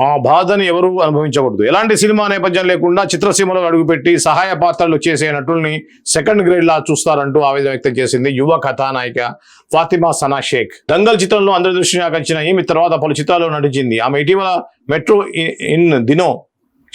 ఆ బాధని ఎవరు అనుభవించకూడదు. ఎలాంటి సినిమా నేపథ్యం లేకుండా చిత్రసీమలో అడుగుపెట్టి సహాయ పాత్రలు చేసే నటుల్ని సెకండ్ గ్రేడ్ లా చూస్తారంటూ ఆవేదన వ్యక్తం చేసింది యువ కథానాయిక ఫాతిమా సనా షేక్. దంగల్ చిత్రంలో అందరి దృష్టిని ఆకర్షించిన ఈమె తర్వాత పలు చిత్రాల్లో నటించింది. ఆమె ఇటీవల మెట్రో ఇ- ఇన్ దినో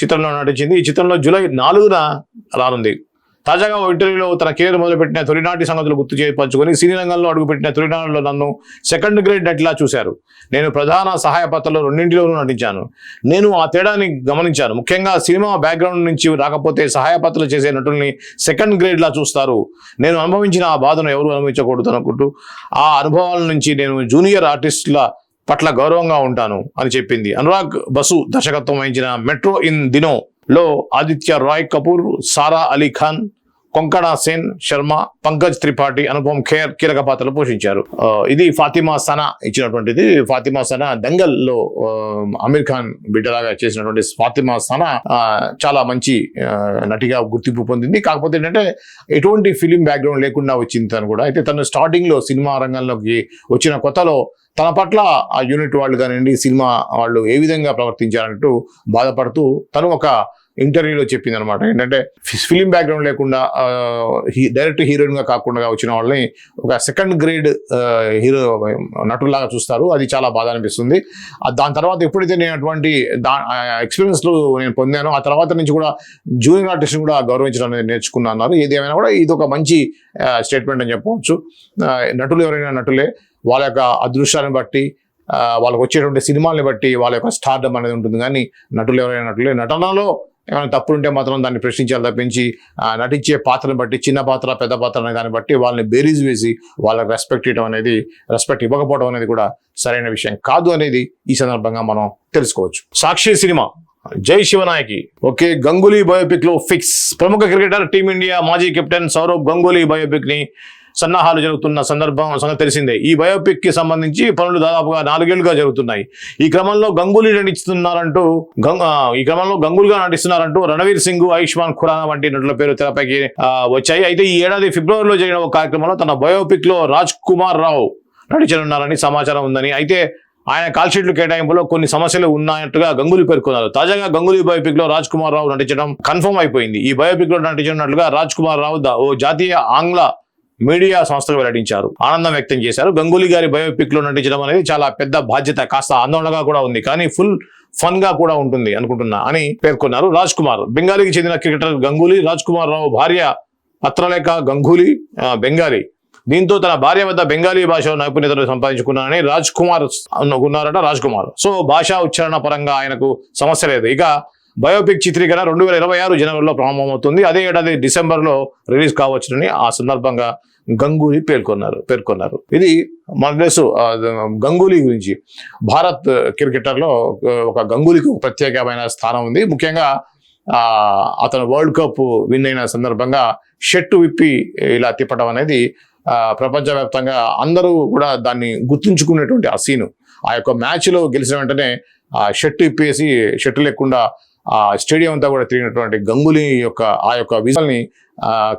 చిత్రంలో నటించింది. ఈ చిత్రంలో జూలై నాలుగున రానుంది. తాజాగా ఓ ఇంటర్వ్యూలో తన కెరీర్ మొదలుపెట్టిన తొలినాటి సంగతులు గుర్తు చేపంచుకొని సినీ రంగంలో అడుగుపెట్టిన తొలినాటిలో నన్ను సెకండ్ గ్రేడ్ నటిలా చూశారు. నేను ప్రధాన సహాయ పాత్రలో రెండింటిలోనూ నటించాను. నేను ఆ తేడాని గమనించాను. ముఖ్యంగా సినిమా బ్యాక్గ్రౌండ్ నుంచి రాకపోతే సహాయ పాత్రలు చేసే నటుల్ని సెకండ్ గ్రేడ్లా చూస్తారు. నేను అనుభవించిన ఆ బాధను ఎవరు అనుభవించకూడదు అనుకుంటూ ఆ అనుభవాల నుంచి నేను జూనియర్ ఆర్టిస్టుల పట్ల గౌరవంగా ఉంటాను అని చెప్పింది. అనురాగ్ బసు దర్శకత్వం వహించిన మెట్రో ఇన్ దినో లో ఆదిత్య రాయ్ కపూర్ సారా అలీ ఖాన్ కొంకణా సేన్ శర్మ పంకజ్ త్రిపాఠి అనుపమ్ ఖేర్ కీలక పాత్రలు పోషించారు. ఇది ఫాతిమా సనా ఇచ్చినటువంటిది. ఫాతిమా సనా దంగల్లో అమీర్ ఖాన్ బిడ్డలాగా చేసినటువంటి ఫాతిమా సనా చాలా మంచి నటిగా గుర్తింపు పొందింది. కాకపోతే ఏంటంటే ఎటువంటి ఫిలిం బ్యాక్గ్రౌండ్ లేకుండా వచ్చింది తను కూడా. అయితే తను స్టార్టింగ్లో సినిమా రంగంలోకి వచ్చిన కొత్తలో తన పట్ల ఆ యూనిట్ వాళ్ళు కానివ్వండి సినిమా వాళ్ళు ఏ విధంగా ప్రవర్తించారంటూ బాధపడుతూ తను ఒక ఇంటర్వ్యూలో చెప్పింది అనమాట ఏంటంటే ఫిలిం బ్యాక్గ్రౌండ్ లేకుండా డైరెక్ట్ హీరోయిన్గా కాకుండా వచ్చిన వాళ్ళని ఒక సెకండ్ గ్రేడ్ హీరో నటులాగా చూస్తారు. అది చాలా బాధ అనిపిస్తుంది. దాని తర్వాత ఎప్పుడైతే నేను అటువంటి దా ఎక్స్పీరియన్స్లు నేను పొందానో ఆ తర్వాత నుంచి కూడా జూనియర్ ఆర్టిస్ట్ని కూడా గౌరవించడం అనేది నేర్చుకున్నా అన్నారు. ఏది ఏమైనా కూడా ఇది ఒక మంచి స్టేట్మెంట్ అని చెప్పవచ్చు. నటులు ఎవరైనా నటులే వాళ్ళ యొక్క అదృష్టాన్ని బట్టి వాళ్ళకి వచ్చేటువంటి సినిమాల్ని బట్టి వాళ్ళ యొక్క స్టార్డమ్ అనేది ఉంటుంది. కానీ నటులు ఎవరైనా నటులే నటనలో ఏమైనా తప్పులుంటే మాత్రం దాన్ని ప్రశ్నించాలి తప్పించి నటించే పాత్రను బట్టి చిన్న పాత్ర పెద్ద పాత్ర దాన్ని బట్టి వాళ్ళని బేరీజ్ వేసి వాళ్ళకి రెస్పెక్ట్ ఇవ్వడం అనేది రెస్పెక్ట్ ఇవ్వకపోవడం అనేది కూడా సరైన విషయం కాదు అనేది ఈ సందర్భంగా మనం తెలుసుకోవచ్చు. సాక్షి సినిమా జై శివనాయకి. ఓకే గంగూలీ బయోపిక్లో ఫిక్స్ ప్రముఖ క్రికెటర్ టీమిండియా మాజీ కెప్టెన్ సౌరవ్ గంగూలీ బయోపిక్ని సన్నాహాలు జరుగుతున్న సందర్భం సంగతి తెలిసిందే. ఈ బయోపిక్కి సంబంధించి పనులు దాదాపుగా నాలుగేళ్ళుగా జరుగుతున్నాయి. ఈ క్రమంలో గంగూలీ నటిస్తున్నారంటూ ఈ క్రమంలో గంగూలుగా నటిస్తున్నారంటూ రణవీర్ సింగ్ ఆయుష్మాన్ ఖురానా వంటి నటుల పేరు తెరపైకి వచ్చాయి. అయితే ఈ ఏడాది ఫిబ్రవరిలో జరిగిన ఒక కార్యక్రమంలో తన బయోపిక్లో రాజ్ కుమార్ రావు నటించనున్నారని సమాచారం ఉందని. అయితే ఆయన కాల్షీట్లు కేటాయింపులో కొన్ని సమస్యలు ఉన్నట్టుగా గంగూలీ పేర్కొన్నారు. తాజాగా గంగూలీ బయోపిక్లో రాజ్ కుమార్ రావు నటించడం కన్ఫర్మ్ అయిపోయింది. ఈ బయోపిక్లో నటించినట్లుగా రాజ్ కుమార్ రావు ఓ జాతీయ ఆంగ్ల మీడియా సంస్థకు వెల్లడించారు. ఆనందం వ్యక్తం చేశారు. గంగూలీ గారి బయోపిక్లో నటించడం అనేది చాలా పెద్ద బాధ్యత కాస్త ఆందోళనగా కూడా ఉంది. కానీ ఫుల్ ఫన్గా కూడా ఉంటుంది అనుకుంటున్నా అని పేర్కొన్నారు రాజ్ కుమార్. బెంగాలీకి చెందిన క్రికెటర్ గంగూలీ రాజ్ కుమార్ రావు భార్య పత్రలేఖ గంగూలీ బెంగాలీ. దీంతో తన భార్య వద్ద బెంగాలీ భాష నైపుణ్యతను సంపాదించుకున్నానని రాజ్ కుమార్ ఉన్నారట రాజ్ కుమార్. సో భాషా ఉచ్చారణ పరంగా ఆయనకు సమస్య లేదు. ఇక బయోపిక్ చిత్రీకరణ రెండు వేల ఇరవై ఆరు జనవరిలో ప్రారంభమవుతుంది. అదే ఏడాది డిసెంబర్లో రిలీజ్ కావచ్చునని ఆ సందర్భంగా గంగూలీ పేర్కొన్నారు పేర్కొన్నారు. ఇది మన తెలుసు గంగూలీ గురించి. భారత్ క్రికెటర్లో ఒక గంగూలీకి ప్రత్యేకమైన స్థానం ఉంది. ముఖ్యంగా అతను వరల్డ్ కప్ విన్ అయిన సందర్భంగా షర్టు విప్పి ఇలా తిప్పడం అనేది ప్రపంచవ్యాప్తంగా అందరూ కూడా దాన్ని గుర్తుంచుకునేటువంటి ఆ సీను. ఆ యొక్క మ్యాచ్లో గెలిచిన వెంటనే ఆ షర్టు ఇప్పేసి షర్టు లేకుండా ఆ స్టేడియం అంతా కూడా తిరిగినటువంటి గంగులీ యొక్క ఆ యొక్క విజువల్ని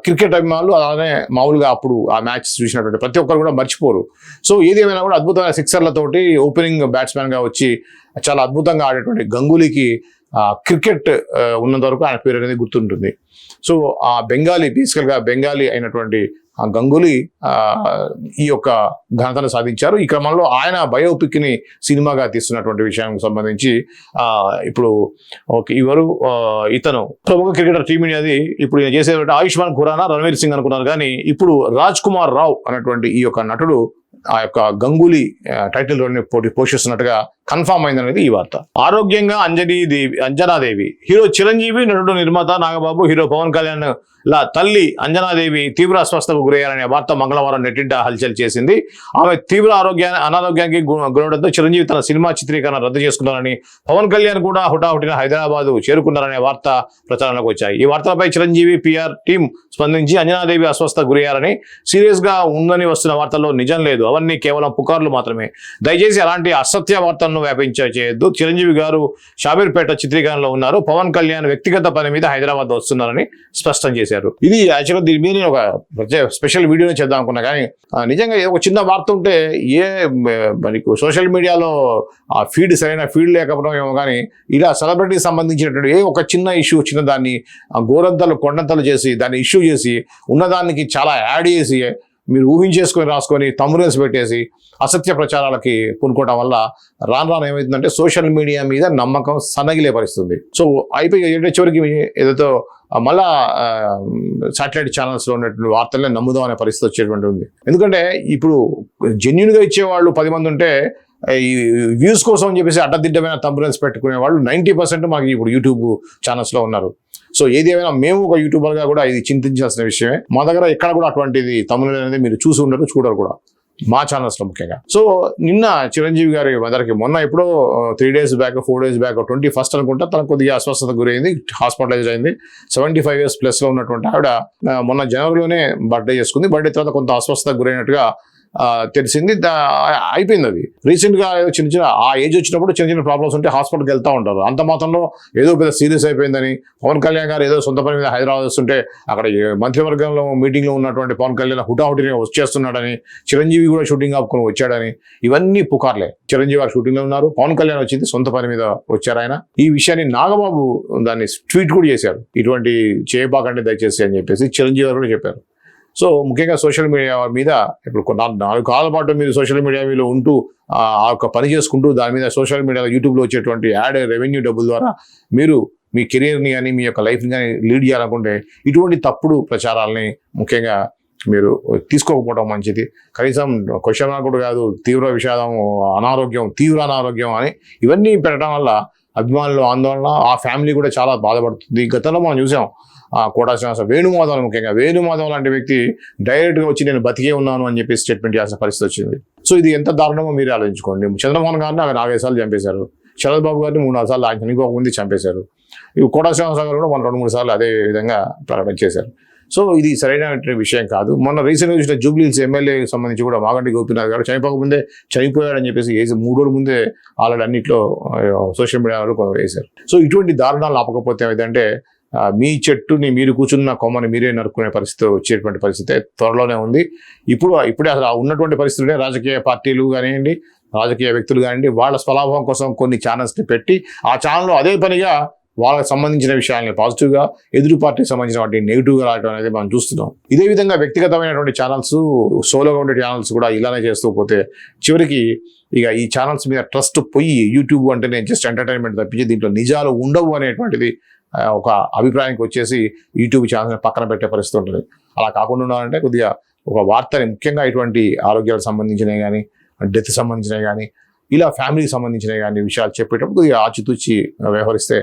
క్రికెట్ అభిమానులు అలానే మామూలుగా అప్పుడు ఆ మ్యాచ్ చూసినటువంటి ప్రతి ఒక్కరు కూడా మర్చిపోరు. సో ఏది ఏమైనా కూడా అద్భుతమైన సిక్సర్లతోటి ఓపెనింగ్ బ్యాట్స్మెన్గా వచ్చి చాలా అద్భుతంగా ఆడేటువంటి గంగూలీకి క్రికెట్ ఉన్నంత వరకు ఆయన పేరు అనేది గుర్తుంటుంది. సో ఆ బెంగాలీ బేసికల్గా బెంగాలీ అయినటువంటి గంగూలీ ఈ యొక్క ఘనతను సాధించారు. ఈ క్రమంలో ఆయన బయోపిక్ని సినిమాగా తీస్తున్నటువంటి విషయానికి సంబంధించి ఇప్పుడు ఓకే ఇవరు ఇతను ప్రముఖ క్రికెటర్ టీమిండియాది ఇప్పుడు ఈయన చేసేటువంటి ఆయుష్మాన్ ఖురానా రణవీర్ సింగ్ అనుకున్నారు. కానీ ఇప్పుడు రాజ్ కుమార్ రావు అనేటువంటి ఈ యొక్క నటుడు ఆ యొక్క గంగూలీ టైటిల్ రోల్ని పోటీ పోషిస్తున్నట్టుగా కన్ఫామ్ అయిందనేది ఈ వార్త. ఆరోగ్యంగా అంజనీ దేవి అంజనాదేవి హీరో చిరంజీవి నటుడు నిర్మాత నాగబాబు హీరో పవన్ కళ్యాణ్ లా తల్లి అంజనాదేవి తీవ్ర అస్వస్థకు గురయ్యారనే వార్త మంగళవారం నెట్టింట హల్చల్ చేసింది. ఆమె తీవ్ర ఆరోగ్యాన్ని అనారోగ్యానికి గురవడంతో చిరంజీవి తన సినిమా చిత్రీకరణ రద్దు చేసుకున్నారని పవన్ కళ్యాణ్ కూడా హుటాహుటిన హైదరాబాద్ చేరుకున్నారనే వార్త ప్రచారంలోకి వచ్చాయి. ఈ వార్తలపై చిరంజీవి పిఆర్ టీం స్పందించి అంజనాదేవి అస్వస్థ గురయ్యారని సీరియస్గా ఉందని వస్తున్న వార్తల్లో నిజం లేదు. అవన్నీ కేవలం పుకార్లు మాత్రమే. దయచేసి అలాంటి అసత్య వార్తలను కరోనాను వ్యాపించేయొద్దు చిరంజీవి గారు షాబీర్పేట చిత్రీకరణలో ఉన్నారు. పవన్ కళ్యాణ్ వ్యక్తిగత పని మీద హైదరాబాద్ వస్తున్నారని స్పష్టం చేశారు. ఇది యాక్చువల్గా దీని మీద నేను ఒక స్పెషల్ వీడియోనే చేద్దాం అనుకున్నా. కానీ నిజంగా ఒక చిన్న వార్త ఉంటే ఏ మనకు సోషల్ మీడియాలో ఆ ఫీడ్ సరైన ఫీడ్ లేకపోవడం ఏమో కానీ ఇలా సెలబ్రిటీకి సంబంధించినటువంటి ఏ ఒక చిన్న ఇష్యూ చిన్న దాన్ని గోరంతలు కొండంతలు చేసి దాన్ని ఇష్యూ చేసి ఉన్నదానికి చాలా యాడ్ చేసి మీరు ఊహించేసుకొని రాసుకొని తమ్మురేసి పెట్టేసి అసత్య ప్రచారాలకి పూనుకోవడం వల్ల రాను రాను ఏమవుతుందంటే సోషల్ మీడియా మీద నమ్మకం సన్నగిలే పరిస్థితుంది. సో అయిపోయి ఏంటంటే చివరికి ఏదైతే మళ్ళా సాటిలైట్ ఛానల్స్లో ఉన్నటువంటి వార్తలనే నమ్ముదాం అనే పరిస్థితి వచ్చేటువంటి ఉంది. ఎందుకంటే ఇప్పుడు జెన్యున్గా ఇచ్చేవాళ్ళు పది మంది ఉంటే ఈ వ్యూస్ కోసం అని చెప్పేసి అడ్డదిడ్డమైన తంబులెన్స్ పెట్టుకునే వాళ్ళు నైంటీ పర్సెంట్ మాకు ఇప్పుడు యూట్యూబ్ ఛానల్స్లో ఉన్నారు. సో ఏది ఏమైనా మేము ఒక యూట్యూబర్గా కూడా ఇది చింతించాల్సిన విషయమే. మా దగ్గర ఎక్కడ కూడా అటువంటిది తమిళ అనేది మీరు చూసి ఉండరు చూడరు కూడా. మా ఛానల్స్లో ముఖ్యంగా. సో నిన్న చిరంజీవి గారి మదర్కి మొన్న ఎప్పుడో three days back four days back twenty first అనుకుంటా తనకు కొద్దిగా అస్వస్థత గురైంది హాస్పిటలైజ్ అయింది. సెవెంటీ ఫైవ్ ఇయర్స్ ప్లస్లో ఉన్నటువంటి ఆవిడ మొన్న జనవరిలోనే బర్త్డే చేసుకుంది. బర్త్డే తర్వాత కొంత అస్వస్థత గురైనట్టుగా తెలిసింది. అయిపోయింది అది రీసెంట్గా ఏదో చిన్న చిన్న ఆ ఏజ్ వచ్చినప్పుడు చిన్న చిన్న ప్రాబ్లమ్స్ ఉంటే హాస్పిటల్కి వెళ్తా ఉంటారు. అంత మాత్రంలో ఏదో పెద్ద సీరియస్ అయిపోయిందని. పవన్ కళ్యాణ్ గారు ఏదో సొంత పని మీద హైదరాబాద్ వస్తుంటే అక్కడ మంత్రివర్గంలో మీటింగ్లో ఉన్నటువంటి పవన్ కళ్యాణ్ హుటాహుటిని వచ్చేస్తున్నాడని చిరంజీవి కూడా షూటింగ్ ఆపుకొని వచ్చాడని ఇవన్నీ పుకార్లే. చిరంజీవి గారు షూటింగ్లో ఉన్నారు. పవన్ కళ్యాణ్ వచ్చింది సొంత పని మీద వచ్చారు ఆయన. ఈ విషయాన్ని నాగబాబు దాన్ని ట్వీట్ కూడా చేశారు. ఇటువంటి చేయబాకండి దయచేసి అని చెప్పేసి చిరంజీవి గారు కూడా చెప్పారు. సో ముఖ్యంగా సోషల్ మీడియా మీద ఇప్పుడు నాలుగు కాలాల పాటు మీరు సోషల్ మీడియా మీద ఉంటూ ఆ ఆ యొక్క పని చేసుకుంటూ దాని మీద సోషల్ మీడియాలో యూట్యూబ్లో వచ్చేటువంటి యాడ్ రెవెన్యూ డబ్బుల ద్వారా మీరు మీ కెరీర్ని కానీ మీ యొక్క లైఫ్ని కానీ లీడ్ చేయాలనుకుంటే ఇటువంటి తప్పుడు ప్రచారాలని ముఖ్యంగా మీరు తీసుకోకపోవడం మంచిది. కనీసం క్వశ్చన్ కూడా కాదు తీవ్ర విషాదం అనారోగ్యం తీవ్ర అనారోగ్యం అని ఇవన్నీ పెట్టడం వల్ల అభిమానులు ఆందోళన ఆ ఫ్యామిలీ కూడా చాలా బాధపడుతుంది. గతంలో మనం చూసాం ఆ కోటా శ్రీనివాస వేణుమాధవ్ ముఖ్యంగా. వేణుమాధవ్ లాంటి వ్యక్తి డైరెక్ట్గా వచ్చి నేను బతికే ఉన్నాను అని చెప్పి స్టేట్మెంట్ చేసిన పరిస్థితి వచ్చింది. సో ఇది ఎంత దారుణమో మీరు ఆలోచించుకోండి. చంద్రమోహన్ గారిని అక్కడ నాలుగైదు సార్లు చంపేశారు. శరద్ బాబు గారిని మూడు నాలుగు సార్లు ఆయన చనిపోకముందు చంపేశారు. ఇవి కోటా శ్రీనివాస గారు కూడా మన రెండు మూడు సార్లు అదే విధంగా ప్రకటన చేశారు. సో ఇది సరైన విషయం కాదు. మొన్న రీసెంట్గా చూసిన జూబ్లీస్ ఎమ్మెల్యే సంబంధించి కూడా మాగంటి గోపీనాథ్ గారు చనిపోకముందే చనిపోయాడని చెప్పేసి వేసి మూడు రోజుల ముందే ఆల్రెడీ అన్నింటిలో సోషల్ మీడియాలో వేశారు. సో ఇటువంటి దారుణాలు ఆపకపోతే ఏంటంటే మీ చెట్టుని మీరు కూర్చున్న కొమ్మని మీరే నరుక్కునే పరిస్థితి వచ్చేటువంటి పరిస్థితి త్వరలోనే ఉంది. ఇప్పుడు ఇప్పుడే అసలు ఆ ఉన్నటువంటి పరిస్థితులనే రాజకీయ పార్టీలు కానివ్వండి రాజకీయ వ్యక్తులు కానివ్వండి వాళ్ళ స్వలాభం కోసం కొన్ని ఛానల్స్ని పెట్టి ఆ ఛానల్లో అదే పనిగా వాళ్ళకి సంబంధించిన విషయాల్ని పాజిటివ్గా ఎదురు పార్టీకి సంబంధించిన వాటిని నెగిటివ్గా రావడం అనేది మనం చూస్తున్నాం. ఇదే విధంగా వ్యక్తిగతమైనటువంటి ఛానల్స్ సోలోగా ఉండే ఛానల్స్ కూడా ఇలానే చేస్తూ పోతే చివరికి ఇక ఈ ఛానల్స్ మీద ట్రస్ట్ పోయి యూట్యూబ్ అంటేనే జస్ట్ ఎంటర్టైన్మెంట్ తప్పించి దీంట్లో నిజాలు ఉండవు అనేటువంటిది ఒక అభిప్రాయానికి వచ్చేసి యూట్యూబ్ ఛానల్ పక్కన పెట్టే పరిస్థితి ఉంటుంది. అలా కాకుండా ఉండాలంటే కొద్దిగా ఒక వార్తని ముఖ్యంగా ఇటువంటి ఆరోగ్యాలకు సంబంధించినవి కానీ డెత్ సంబంధించినవి కానీ ఇలా ఫ్యామిలీకి సంబంధించినవి కానీ విషయాలు చెప్పేటప్పుడు కొద్దిగా ఆచితూచి వ్యవహరిస్తే